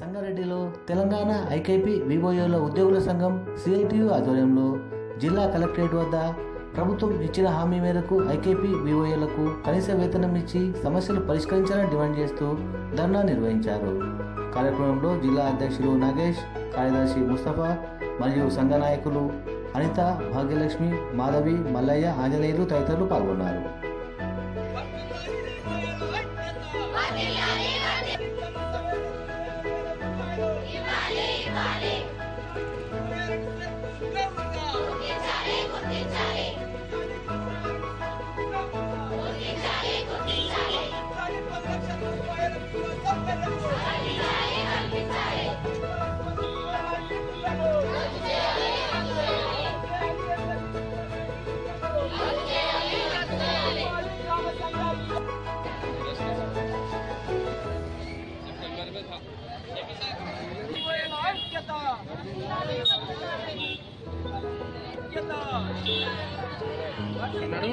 సంగారెడ్డిలో తెలంగాణ ఐకేపీ వివోయోల ఉద్యోగుల సంఘం సిఐటియు ఆధ్వర్యంలో జిల్లా కలెక్టరేట్ వద్ద ప్రభుత్వం ఇచ్చిన హామీ మేరకు ఐకేపీ వివోయోలకు కనీస వేతనం ఇచ్చి సమస్యలు పరిష్కరించాలని డిమాండ్ చేస్తూ ధర్నా నిర్వహించారు. కార్యక్రమంలో జిల్లా అధ్యక్షులు నాగేష్ కార్యదర్శి ముస్తఫా మరియు సంఘ నాయకులు అనిత భాగ్యలక్ష్మి మాధవి మల్లయ్య ఆంజనేయులు తదితరులు పాల్గొన్నారు. Go!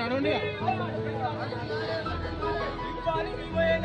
నడవండి ఇవ్వాలి వివోయేల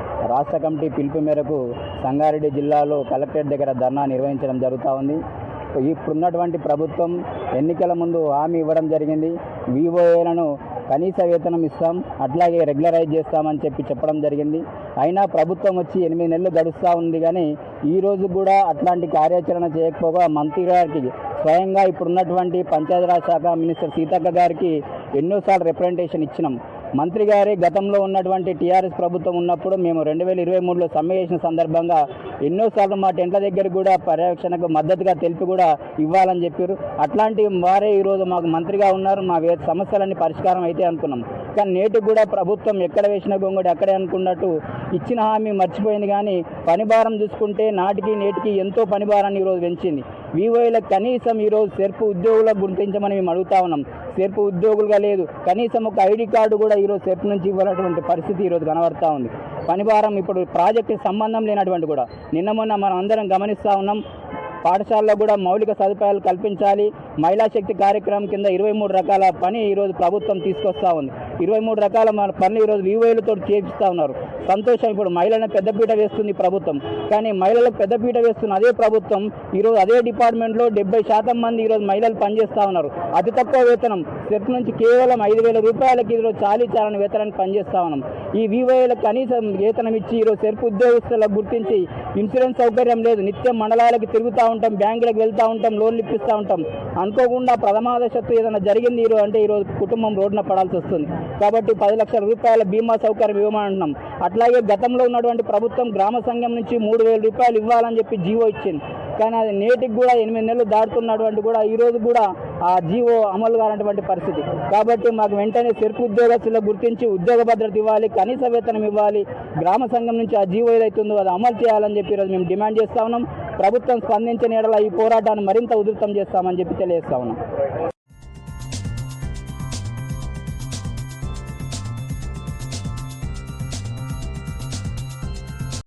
రాష్ట్ర కమిటీ పిలుపు మేరకు సంగారెడ్డి జిల్లాలో కలెక్టరేట్ దగ్గర ధర్నా నిర్వహించడం జరుగుతూ ఉంది. ఇప్పుడున్నటువంటి ప్రభుత్వం ఎన్నికల ముందు హామీ ఇవ్వడం జరిగింది. వివోఏలను కనీస వేతనం ఇస్తాం అట్లాగే రెగ్యులరైజ్ చేస్తామని చెప్పి చెప్పడం జరిగింది. అయినా ప్రభుత్వం వచ్చి ఎనిమిది నెలలు గడుస్తూ ఉంది కానీ ఈ రోజు కూడా అట్లాంటి కార్యాచరణ చేయకపోగా మంత్రి గారికి స్వయంగా ఇప్పుడున్నటువంటి పంచాయతీరాజ్ శాఖ మినిస్టర్ సీతక్క గారికి ఎన్నోసార్లు రిప్రజెంటేషన్ ఇచ్చినాం. మంత్రి గారి గతంలో ఉన్నటువంటి టీఆర్ఎస్ ప్రభుత్వం ఉన్నప్పుడు మేము రెండు వేల ఇరవై మూడులో సమ్మె చేసిన సందర్భంగా ఎన్నోసార్లు మా టెంట్ల దగ్గర కూడా పర్యవేక్షణకు మద్దతుగా తెలిపి కూడా ఇవ్వాలని చెప్పారు. అట్లాంటి వారే ఈరోజు మాకు మంత్రిగా ఉన్నారు. మా సమస్యలన్నీ పరిష్కారం అయితే అనుకున్నాం. కానీ నేటికి కూడా ప్రభుత్వం ఎక్కడ వేసిన గొంగడి అక్కడే అనుకున్నట్టు ఇచ్చిన హామీ మర్చిపోయింది కానీ పనిభారం చూసుకుంటే నాటికి నేటికి ఎంతో పని భారాన్ని ఈరోజు పెంచింది. వివోఏలకు కనీసం ఈరోజు సెర్పు ఉద్యోగులకు గుర్తించమని మేము అడుగుతా ఉన్నాం. సెర్పు ఉద్యోగులుగా లేదు. కనీసం ఒక ఐడి కార్డు కూడా ఈరోజు సెర్పు నుంచి ఇవ్వాలటువంటి పరిస్థితి ఈరోజు కనబడతా ఉంది. పనిభారం ఇప్పుడు ప్రాజెక్టు సంబంధం లేనటువంటి కూడా నిన్న మొన్న మనం అందరం గమనిస్తూ ఉన్నాం. పాఠశాలలో కూడా మౌలిక సదుపాయాలు కల్పించాలి. మహిళా శక్తి కార్యక్రమం కింద ఇరవై మూడు రకాల పని ఈరోజు ప్రభుత్వం తీసుకొస్తా ఉంది. ఇరవై మూడు రకాల మన పనులు ఈరోజు వివోఏలతో చేపిస్తూ ఉన్నారు. సంతోషం ఇప్పుడు మహిళలను పెద్దపీట వేస్తుంది ప్రభుత్వం. కానీ మహిళలకు పెద్దపీట వేస్తున్న అదే ప్రభుత్వం ఈరోజు అదే డిపార్ట్మెంట్లో డెబ్బై శాతం మంది ఈరోజు మహిళలు పనిచేస్తూ ఉన్నారు. అతి తక్కువ వేతనం. సెట్ నుంచి కేవలం ఐదు వేల రూపాయలకి ఈరోజు చాలీ చాలని వేతనాన్ని పనిచేస్తూ ఉన్నాం. ఈ వివోఏలకు కనీసం వేతనం ఇచ్చి ఈరోజు సెర్పు ఉద్యోగస్తులకు గుర్తించి ఇన్సూరెన్స్ సౌకర్యం లేదు. నిత్యం మండలాలకు తిరుగుతూ ఉంటాం బ్యాంకులకు వెళ్తూ ఉంటాం లోన్లు ఇప్పిస్తూ ఉంటాం. అనుకోకుండా ప్రథమాదశత్తు ఏదైనా జరిగింది ఈరోజు అంటే ఈరోజు కుటుంబం రోడ్డున పడాల్సి వస్తుంది. కాబట్టి పది లక్షల రూపాయల బీమా సౌకర్యం ఇవ్వమంటున్నాం. అట్లాగే గతంలో ఉన్నటువంటి ప్రభుత్వం గ్రామ సంఘం నుంచి మూడు వేల రూపాయలు ఇవ్వాలని చెప్పి జీవో ఇచ్చింది. కానీ అది నేటికి కూడా ఎనిమిది నెలలు దాటుతున్నటువంటి కూడా ఈ రోజు కూడా ఆ జీవో అమలు కానటువంటి పరిస్థితి. కాబట్టి మాకు వెంటనే సెర్పు ఉద్యోగస్తులకు గుర్తించి ఉద్యోగ భద్రత ఇవ్వాలి కనీస వేతనం ఇవ్వాలి. గ్రామ సంఘం నుంచి ఆ జీవో ఏదైతుందో అది అమలు చేయాలని చెప్పి ఈరోజు మేము డిమాండ్ చేస్తా ఉన్నాం. ప్రభుత్వం స్పందించిన ఎడల ఈ పోరాటాన్ని మరింత ఉధృతం చేస్తామని చెప్పి తెలియజేస్తా ఉన్నాం.